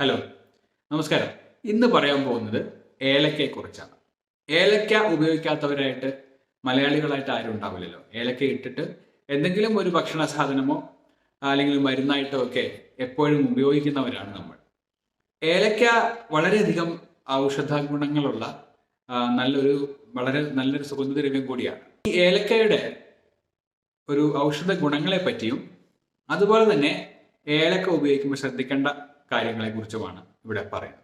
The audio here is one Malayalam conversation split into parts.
ഹലോ നമസ്കാരം. ഇന്ന് പറയാൻ പോകുന്നത് ഏലക്കയെ കുറിച്ചാണ് ഏലക്ക ഉപയോഗിക്കാത്തവരായിട്ട് മലയാളികളായിട്ട് ആരും ഉണ്ടാവില്ലല്ലോ. ഏലക്ക ഇട്ടിട്ട് എന്തെങ്കിലും ഒരു ഭക്ഷണ സാധനമോ അല്ലെങ്കിൽ മരുന്നായിട്ടോ ഒക്കെ എപ്പോഴും ഉപയോഗിക്കുന്നവരാണ് നമ്മൾ. ഏലക്ക വളരെയധികം ഔഷധ ഗുണങ്ങളുള്ള നല്ലൊരു വളരെ നല്ലൊരു സുഗന്ധദ്രവ്യം കൂടിയാണ്. ഈ ഏലക്കയുടെ ഒരു ഔഷധ ഗുണങ്ങളെ പറ്റിയും അതുപോലെ തന്നെ ഏലക്ക ഉപയോഗിക്കുമ്പോൾ ശ്രദ്ധിക്കേണ്ട കാര്യങ്ങളെ കുറിച്ചുമാണ് ഇവിടെ പറയുന്നത്.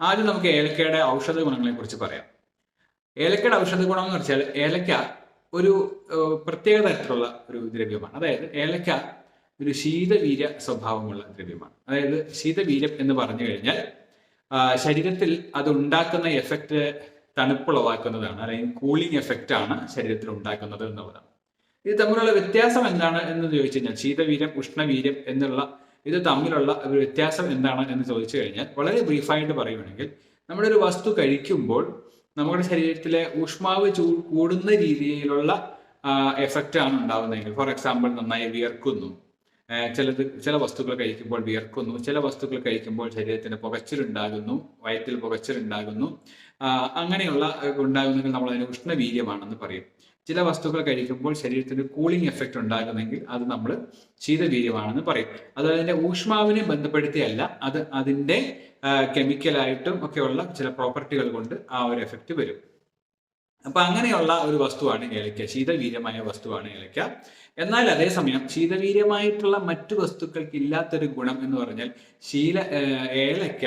ആദ്യം നമുക്ക് ഏലക്കയുടെ ഔഷധ ഗുണങ്ങളെ കുറിച്ച് പറയാം. ഏലക്കയുടെ ഔഷധ ഗുണം എന്ന് വെച്ചാൽ ഏലക്ക ഒരു പ്രത്യേക തരത്തിലുള്ള ഒരു ദ്രവ്യമാണ്. അതായത് ഏലക്ക ഒരു ശീതവീര്യ സ്വഭാവമുള്ള ദ്രവ്യമാണ്. അതായത് ശീതവീര്യം എന്ന് പറഞ്ഞു കഴിഞ്ഞാൽ ശരീരത്തിൽ അത് ഉണ്ടാക്കുന്ന എഫക്റ്റ് തണുപ്പുളവാക്കുന്നതാണ് അല്ലെങ്കിൽ കൂളിംഗ് എഫക്റ്റ് ആണ് ശരീരത്തിൽ ഉണ്ടാക്കുന്നത് എന്നുള്ളതാണ്. ഇത് തമ്മിലുള്ള വ്യത്യാസം എന്താണ് എന്ന് ചോദിച്ചു കഴിഞ്ഞാൽ ശീതവീര്യം ഉഷ്ണവീര്യം എന്നുള്ള ഇത് തമ്മിലുള്ള ഒരു വ്യത്യാസം എന്താണ് എന്ന് ചോദിച്ചു കഴിഞ്ഞാൽ വളരെ ബ്രീഫായിട്ട് പറയുകയാണെങ്കിൽ നമ്മുടെ ഒരു വസ്തു കഴിക്കുമ്പോൾ നമ്മുടെ ശരീരത്തിലെ ഊഷ്മാവ് ചൂ കൂടുന്ന രീതിയിലുള്ള എഫക്റ്റ് ആണ് ഉണ്ടാവുന്നതെങ്കിൽ ഫോർ എക്സാമ്പിൾ നന്നായി വിയർക്കുന്നു. ചിലത് ചില വസ്തുക്കൾ കഴിക്കുമ്പോൾ വിയർക്കുന്നു. ചില വസ്തുക്കൾ കഴിക്കുമ്പോൾ ശരീരത്തിന് പുകച്ചിലുണ്ടാകുന്നു വയറ്റിൽ പുകച്ചിലുണ്ടാകുന്നു. അങ്ങനെയുള്ള ഉണ്ടാകുന്നെങ്കിൽ നമ്മൾ അതിന് ഉഷ്ണവീര്യമാണെന്ന് പറയും. ചില വസ്തുക്കൾ കഴിക്കുമ്പോൾ ശരീരത്തിന് കൂളിംഗ് എഫക്റ്റ് ഉണ്ടാകുന്നെങ്കിൽ അത് നമ്മൾ ശീതവീര്യമാണെന്ന് പറയും. അത് അതിന്റെ ഊഷ്മാവിനെ ബന്ധപ്പെടുത്തിയല്ല അത് അതിന്റെ കെമിക്കലായിട്ടും ഒക്കെയുള്ള ചില പ്രോപ്പർട്ടികൾ കൊണ്ട് ആ ഒരു എഫക്റ്റ് വരും. അപ്പൊ അങ്ങനെയുള്ള ഒരു വസ്തുവാണ് ഏലക്ക ശീതവീര്യമായ വസ്തുവാണ് ഏലക്ക എന്നാൽ അതേസമയം ശീതവീര്യമായിട്ടുള്ള മറ്റു വസ്തുക്കൾക്ക് ഇല്ലാത്തൊരു ഗുണം എന്ന് പറഞ്ഞാൽ ശീല ഏലയ്ക്ക ഏലക്ക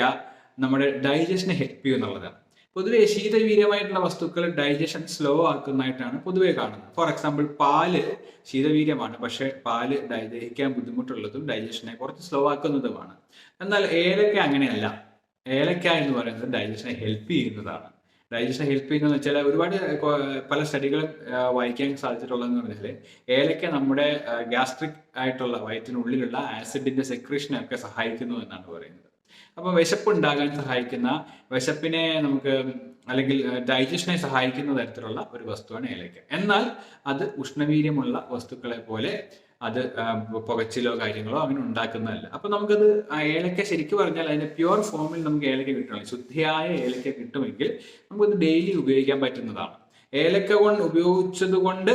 നമ്മുടെ ഡൈജഷനെ ഹെൽപ്പ് ചെയ്യും എന്നുള്ളതാണ് പൊതുവെ ശീതവീര്യമായിട്ടുള്ള വസ്തുക്കൾ ഡൈജഷൻ സ്ലോ ആക്കുന്നതായിട്ടാണ് പൊതുവെ കാണുന്നത്. ഫോർ എക്സാമ്പിൾ പാൽ ശീതവീര്യമാണ്. പക്ഷെ പാൽ ദഹിക്കാൻ ബുദ്ധിമുട്ടുള്ളതും ഡൈജഷനെ കുറച്ച് സ്ലോ ആക്കുന്നതുമാണ്. എന്നാൽ ഏലക്ക അങ്ങനെയല്ല. ഏലക്ക എന്ന് പറയുന്നത് ഡൈജഷനെ ഹെൽപ്പ് ചെയ്യുന്നതാണ്. ഡൈജഷനെ ഹെൽപ്പ് ചെയ്യുന്നതെന്ന് വെച്ചാൽ ഒരുപാട് പല സ്റ്റഡികൾ വായിക്കാൻ സാധിച്ചിട്ടുള്ളതെന്ന് പറഞ്ഞാൽ ഏലക്ക നമ്മുടെ ഗ്യാസ്ട്രിക് ആയിട്ടുള്ള വയറ്റിനുള്ളിലുള്ള ആസിഡിന്റെ സെക്രീഷനെ ഒക്കെ സഹായിക്കുന്നു എന്നാണ് പറയുന്നത്. അപ്പോൾ വിശപ്പ് ഉണ്ടാകാൻ സഹായിക്കുന്ന വിശപ്പിനെ നമുക്ക് അല്ലെങ്കിൽ ഡൈജഷനെ സഹായിക്കുന്ന തരത്തിലുള്ള ഒരു വസ്തുവാണ് ഏലക്ക എന്നാൽ അത് ഉഷ്ണവീര്യമുള്ള വസ്തുക്കളെ പോലെ അത് പുകച്ചിലോ കാര്യങ്ങളോ അങ്ങനെ ഉണ്ടാക്കുന്നതല്ല. അപ്പൊ നമുക്കത് ഏലക്ക ശരിക്കും പറഞ്ഞാൽ അതിന്റെ പ്യുവർ ഫോമിൽ നമുക്ക് ഏലക്ക കിട്ടണം. ശുദ്ധിയായ ഏലക്ക കിട്ടുമെങ്കിൽ നമുക്കത് ഡെയിലി ഉപയോഗിക്കാൻ പറ്റുന്നതാണ്. ഏലക്ക കൊണ്ട് ഉപയോഗിച്ചത് കൊണ്ട്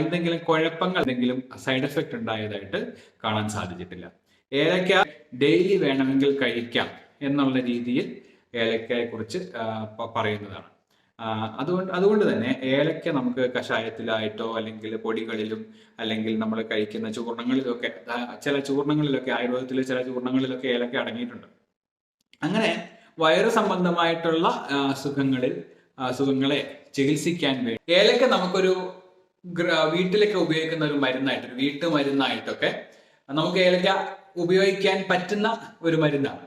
എന്തെങ്കിലും കുഴപ്പങ്ങൾ എന്തെങ്കിലും സൈഡ് എഫക്റ്റ് ഉണ്ടായതായിട്ട് കാണാൻ സാധിച്ചിട്ടില്ല. ഏലക്ക ഡെയിലി വേണമെങ്കിൽ കഴിക്കാം എന്നുള്ള രീതിയിൽ ഏലക്കയെ കുറിച്ച് പറയുന്നതാണ്. അതുകൊണ്ട് അതുകൊണ്ട് തന്നെ ഏലക്ക നമുക്ക് കഷായത്തിലായിട്ടോ അല്ലെങ്കിൽ പൊടികളിലും അല്ലെങ്കിൽ നമ്മൾ കഴിക്കുന്ന ചൂർണങ്ങളിലൊക്കെ ചില ചൂർണങ്ങളിലൊക്കെ ആയുർവേദത്തിലെ ചില ചൂർണങ്ങളിലൊക്കെ ഏലക്ക അടങ്ങിയിട്ടുണ്ട്. അങ്ങനെ വയറ് സംബന്ധമായിട്ടുള്ള അസുഖങ്ങളിൽ സുഖങ്ങളിൽ ആ, സുഖങ്ങളെ ചികിത്സിക്കാൻ വേണ്ടി ഏലക്ക നമുക്കൊരു വീട്ടിലൊക്കെ ഉപയോഗിക്കുന്ന ഒരു മരുന്നായിട്ട് വീട്ടുമരുന്നായിട്ടൊക്കെ നമുക്ക് ഏലക്ക ഉപയോഗിക്കാൻ പറ്റുന്ന ഒരു മരുന്നാണ്.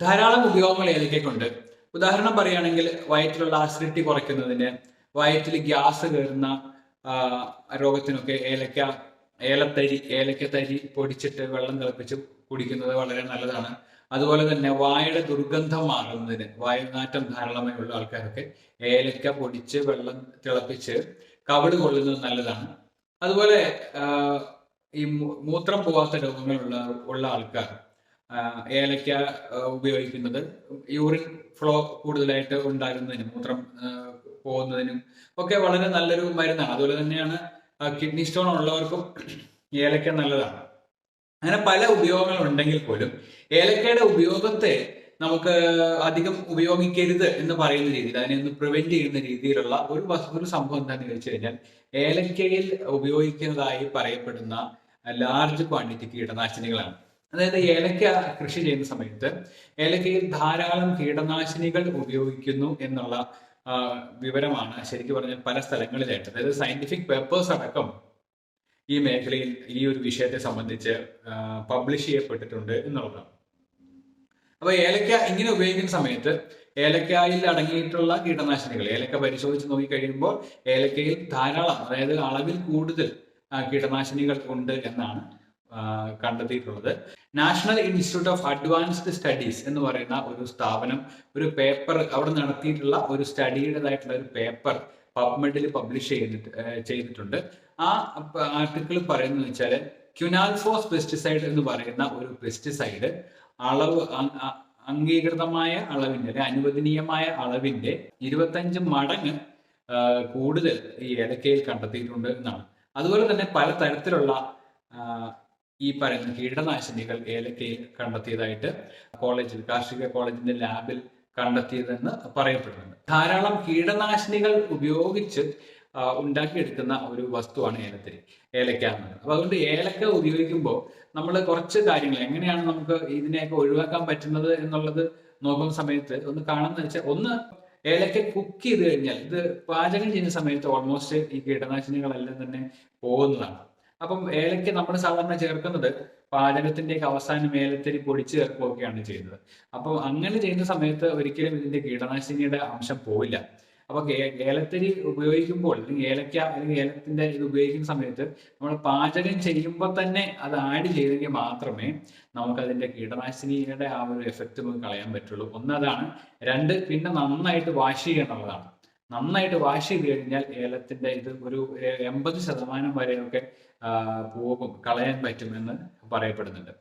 ധാരാളം ഉപയോഗങ്ങൾ ഏലക്കയ്ക്കുണ്ട്. ഉദാഹരണം പറയുകയാണെങ്കിൽ വയറ്റിലുള്ള ആസിഡിറ്റി കുറയ്ക്കുന്നതിന് വയറ്റിൽ ഗ്യാസ് കയറുന്ന രോഗത്തിനൊക്കെ ഏലക്ക ഏലത്തരി ഏലക്കത്തരി പൊടിച്ചിട്ട് വെള്ളം തിളപ്പിച്ച് കുടിക്കുന്നത് വളരെ നല്ലതാണ്. അതുപോലെ തന്നെ വായുടെ ദുർഗന്ധം മാറുന്നതിന് വായുനാറ്റം ധാരാളമായി ഉള്ള ആൾക്കാരൊക്കെ ഏലക്ക പൊടിച്ച് വെള്ളം തിളപ്പിച്ച് കവിട് കൊള്ളുന്നത് നല്ലതാണ്. അതുപോലെ ഈ മൂത്രം പോവാത്ത രോഗങ്ങളുള്ള ഉള്ള ആൾക്കാർ ഏലക്ക ഉപയോഗിക്കുന്നത്. യൂറിൻ ഫ്ലോ കൂടുതലായിട്ട് ഉണ്ടാകുന്നതിനും മൂത്രം പോകുന്നതിനും ഒക്കെ വളരെ നല്ലൊരു മരുന്നാണ്. അതുപോലെ തന്നെയാണ് കിഡ്നി സ്റ്റോൺ ഉള്ളവർക്കും ഏലക്ക നല്ലതാണ്. അങ്ങനെ പല ഉപയോഗങ്ങൾ ഉണ്ടെങ്കിൽ പോലും ഏലക്കയുടെ ഉപയോഗത്തെ നമുക്ക് അധികം ഉപയോഗിക്കരുത് എന്ന് പറയുന്ന രീതിയിൽ അതിനെ ഒന്ന് പ്രിവെന്റ് ചെയ്യുന്ന രീതിയിലുള്ള ഒരു ഒരു സംഭവം എന്താണെന്ന് ചോദിച്ചു കഴിഞ്ഞാൽ ഏലക്കയിൽ ഉപയോഗിക്കുന്നതായി പറയപ്പെടുന്ന ലാർജ് ക്വാണ്ടിറ്റി കീടനാശിനികളാണ്. അതായത് ഏലക്ക കൃഷി ചെയ്യുന്ന സമയത്ത് ഏലക്കയിൽ ധാരാളം കീടനാശിനികൾ ഉപയോഗിക്കുന്നു എന്നുള്ള വിവരമാണ് ശരിക്കും പറഞ്ഞാൽ പല സ്ഥലങ്ങളിലായിട്ട്. അതായത് സയന്റിഫിക് പേപ്പേഴ്സ് അടക്കം ഈ മേഖലയിൽ ഈ ഒരു വിഷയത്തെ സംബന്ധിച്ച് പബ്ലിഷ് ചെയ്യപ്പെട്ടിട്ടുണ്ട് എന്നുള്ളതാണ്. അപ്പൊ ഏലക്ക ഇങ്ങനെ ഉപയോഗിക്കുന്ന സമയത്ത് ഏലക്കായിൽ അടങ്ങിയിട്ടുള്ള കീടനാശിനികൾ ഏലക്ക പരിശോധിച്ച് നോക്കി കഴിയുമ്പോൾ ഏലക്കയിൽ ധാരാളം അതായത് അളവിൽ കൂടുതൽ ആ, കീടനാശിനികൾ ഉണ്ട് എന്നാണ് കണ്ടെത്തിയിട്ടുള്ളത്. National Institute of Advanced Studies എന്ന് പറയുന്ന ഒരു സ്ഥാപനം ഒരു പേപ്പർ അവിടെ നടത്തിയിട്ടുള്ള ഒരു സ്റ്റഡിയുടേതായിട്ടുള്ള ഒരു പേപ്പർ പബ്മെഡിൽ പബ്ലിഷ് ചെയ്തിട്ട് ചെയ്തിട്ടുണ്ട്. ആ ആർട്ടിക്കിൾ പറയുന്നത് വെച്ചാൽ ക്യുനാൽഫോസ് പെസ്റ്റിസൈഡ് എന്ന് പറയുന്ന ഒരു പെസ്റ്റിസൈഡ് അളവ് അംഗീകൃതമായ അളവിന്റെ അല്ലെ അനുവദനീയമായ അളവിന്റെ ഇരുപത്തഞ്ച് മടങ്ങ് കൂടുതൽ ഈ ഏലക്കയിൽ കണ്ടെത്തിയിട്ടുണ്ട് എന്നാണ്. അതുപോലെ തന്നെ പല തരത്തിലുള്ള ഈ പറയുന്ന കീടനാശിനികൾ ഏലക്കയിൽ കണ്ടെത്തിയതായിട്ട് കോളേജിൽ കാർഷിക കോളേജിന്റെ ലാബിൽ കണ്ടെത്തിയതെന്ന് പറയപ്പെടുന്നുണ്ട്. ധാരാളം കീടനാശിനികൾ ഉപയോഗിച്ച് ഉണ്ടാക്കിയെടുക്കുന്ന ഒരു വസ്തുവാണ് ഏലത്തിരി ഏലക്ക എന്നത്. അപ്പൊ അതുകൊണ്ട് ഏലക്ക ഉപയോഗിക്കുമ്പോൾ നമ്മൾ കുറച്ച് കാര്യങ്ങൾ എങ്ങനെയാണ് നമുക്ക് ഇതിനെയൊക്കെ ഒഴിവാക്കാൻ പറ്റുന്നത് എന്നുള്ളത് നോക്കുന്ന സമയത്ത് ഒന്ന് കാണുന്ന വെച്ചാൽ ഒന്ന് ഏലക്ക കുക്ക് ചെയ്ത് കഴിഞ്ഞാൽ ഇത് പാചകം ചെയ്യുന്ന സമയത്ത് ഓൾമോസ്റ്റ് ഈ കീടനാശിനികളെല്ലാം തന്നെ പോകുന്നതാണ്. അപ്പം ഏലക്ക നമ്മൾ സാധാരണ ചേർക്കുന്നത് പാചകത്തിന്റെ അവസാനം ഏലത്തിരി പൊടിച്ച് ചേർക്കുകയൊക്കെയാണ് ചെയ്യുന്നത്. അപ്പോൾ അങ്ങനെ ചെയ്യുന്ന സമയത്ത് ഒരിക്കലും ഇതിന്റെ കീടനാശിനിയുടെ അംശം പോവില്ല. അപ്പൊ ഏലത്തരി ഉപയോഗിക്കുമ്പോൾ അല്ലെങ്കിൽ ഏലക്ക അല്ലെങ്കിൽ ഏലത്തിന്റെ ഇത് ഉപയോഗിക്കുന്ന സമയത്ത് നമ്മൾ പാചകം ചെയ്യുമ്പോൾ തന്നെ അത് ആഡ് ചെയ്തെങ്കിൽ മാത്രമേ നമുക്ക് അതിന്റെ കീടനാശിനിയുടെ ആ ഒരു എഫക്റ്റ് നമുക്ക് കളയാൻ പറ്റുള്ളൂ. ഒന്ന് അതാണ്. രണ്ട് പിന്നെ നന്നായിട്ട് വാഷ് ചെയ്യുക നന്നായിട്ട് വാഷ് ചെയ്ത് കഴിഞ്ഞാൽ ഏലത്തിന്റെ ഇത് ഒരു എൺപത് ശതമാനം വരെയൊക്കെ പോകും കളയാൻ പറ്റുമെന്ന് പറയപ്പെടുന്നുണ്ട്.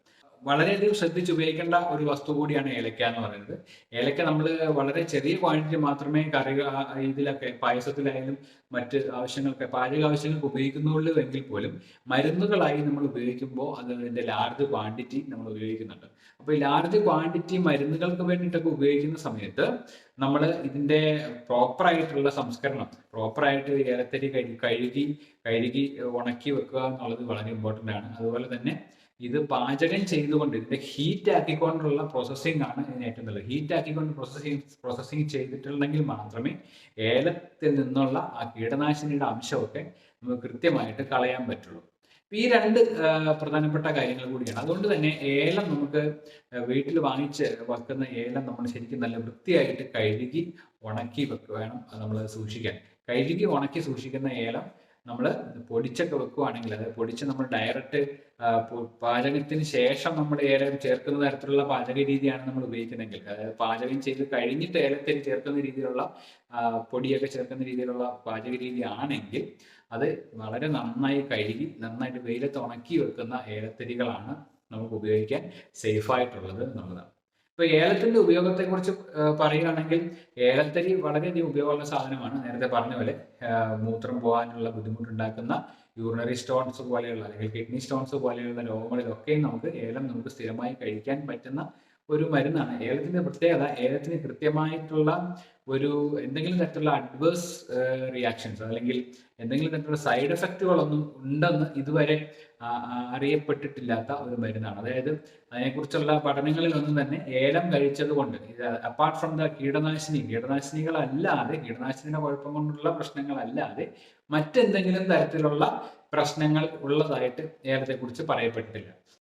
വളരെയധികം ശ്രദ്ധിച്ച് ഉപയോഗിക്കേണ്ട ഒരു വസ്തു കൂടിയാണ് ഏലക്ക എന്ന് പറയുന്നത്. ഏലക്ക നമ്മൾ വളരെ ചെറിയ ക്വാണ്ടിറ്റി മാത്രമേ കറി ഇതിലൊക്കെ പായസത്തിലായാലും മറ്റ് ആവശ്യങ്ങൾക്ക് പാചക ആവശ്യങ്ങൾക്ക് ഉപയോഗിക്കുന്നുള്ളൂ എങ്കിൽ പോലും മരുന്നുകളായി നമ്മൾ ഉപയോഗിക്കുമ്പോൾ അത് അതിന്റെ ലാർജ് ക്വാണ്ടിറ്റി നമ്മൾ ഉപയോഗിക്കുന്നുണ്ട്. അപ്പോൾ ഈ ലാർജ് ക്വാണ്ടിറ്റി മരുന്നുകൾക്ക് വേണ്ടിയിട്ടൊക്കെ ഉപയോഗിക്കുന്ന സമയത്ത് നമ്മൾ ഇതിന്റെ പ്രോപ്പർ ആയിട്ടുള്ള സംസ്കരണം പ്രോപ്പർ ആയിട്ട് ഏലത്തരി കഴുകി കഴുകി ഉണക്കി വെക്കുക എന്നുള്ളത് വളരെ ഇമ്പോർട്ടന്റ് ആണ്. അതുപോലെ തന്നെ ഇത് പാചകം ചെയ്തുകൊണ്ട് ഇതിന്റെ ഹീറ്റ് ആക്കിക്കൊണ്ടുള്ള പ്രോസസ്സിംഗ് ആണ് ഇതിന് ഏറ്റവും നല്ലത്. ഹീറ്റ് ആക്കിക്കൊണ്ട് പ്രോസസ്സിംഗ് പ്രോസസ്സിംഗ് ചെയ്തിട്ടുണ്ടെങ്കിൽ മാത്രമേ ഏലത്തിൽ നിന്നുള്ള ആ കീടനാശിനിയുടെ അംശമൊക്കെ നമുക്ക് കൃത്യമായിട്ട് കളയാൻ പറ്റുള്ളൂ. ഈ രണ്ട് പ്രധാനപ്പെട്ട കാര്യങ്ങൾ കൂടിയാണ്. അതുകൊണ്ട് തന്നെ ഏലം നമുക്ക് വീട്ടിൽ വാങ്ങിച്ച് വെക്കുന്ന ഏലം നമ്മൾ ശരിക്കും നല്ല വൃത്തിയായിട്ട് കഴുകി ഉണക്കി വെക്കുക വേണം നമ്മൾ സൂക്ഷിക്കാൻ. കഴുകി ഉണക്കി സൂക്ഷിക്കുന്ന ഏലം നമ്മൾ പൊടിച്ചൊക്കെ വെക്കുവാണെങ്കിൽ അത് പൊടിച്ച് നമ്മൾ ഡയറക്റ്റ് പാചകത്തിന് ശേഷം നമ്മൾ ഏലം ചേർക്കുന്ന തരത്തിലുള്ള പാചക രീതിയാണ് നമ്മൾ ഉപയോഗിക്കുന്നതെങ്കിൽ അതായത് പാചകം ചെയ്ത് കഴിഞ്ഞിട്ട് ഏലത്തിൽ ചേർക്കുന്ന രീതിയിലുള്ള പൊടിയൊക്കെ ചേർക്കുന്ന രീതിയിലുള്ള പാചക രീതിയാണെങ്കിൽ അത് വളരെ നന്നായി കഴുകി നന്നായിട്ട് വെയിലത്ത് ഉണക്കി വെക്കുന്ന ഏലത്തരികളാണ് നമുക്ക് ഉപയോഗിക്കാൻ സേഫായിട്ടുള്ളത് എന്നുള്ളതാണ്. ഇപ്പൊ ഏലത്തിന്റെ ഉപയോഗത്തെ കുറിച്ച് പറയുകയാണെങ്കിൽ ഏലത്തരി വളരെയധികം ഉപയോഗമുള്ള സാധനമാണ്. നേരത്തെ പറഞ്ഞ പോലെ മൂത്രം പോകാനുള്ള ബുദ്ധിമുട്ടുണ്ടാക്കുന്ന യൂറിനറി സ്റ്റോൺസ് പോലെയുള്ള അല്ലെങ്കിൽ കിഡ്നി സ്റ്റോൺസ് പോലെയുള്ള രോഗങ്ങളിലൊക്കെയും നമുക്ക് ഏലം നമുക്ക് സ്ഥിരമായി കഴിക്കാൻ പറ്റുന്ന ഒരു മരുന്നാണ്. ഏലത്തിന്റെ പ്രത്യേകത ഏലത്തിന് കൃത്യമായിട്ടുള്ള ഒരു എന്തെങ്കിലും തരത്തിലുള്ള അഡ്വേഴ്സ് റിയാക്ഷൻസ് അല്ലെങ്കിൽ എന്തെങ്കിലും തരത്തിലുള്ള സൈഡ് എഫക്റ്റുകളൊന്നും ഉണ്ടെന്ന് ഇതുവരെ അറിയപ്പെട്ടിട്ടില്ലാത്ത ഒരു മരുന്നാണ്. അതായത് അതിനെക്കുറിച്ചുള്ള പഠനങ്ങളിൽ ഒന്നും തന്നെ ഏലം കഴിച്ചത് കൊണ്ട് അപ്പാർട്ട് ഫ്രം ദ കീടനാശിനി കീടനാശിനികളല്ലാതെ കീടനാശിനിയുടെ കുഴപ്പം കൊണ്ടുള്ള പ്രശ്നങ്ങളല്ലാതെ മറ്റെന്തെങ്കിലും തരത്തിലുള്ള പ്രശ്നങ്ങൾ ഉള്ളതായിട്ട് ഏലത്തെക്കുറിച്ച് പറയപ്പെട്ടിട്ടില്ല.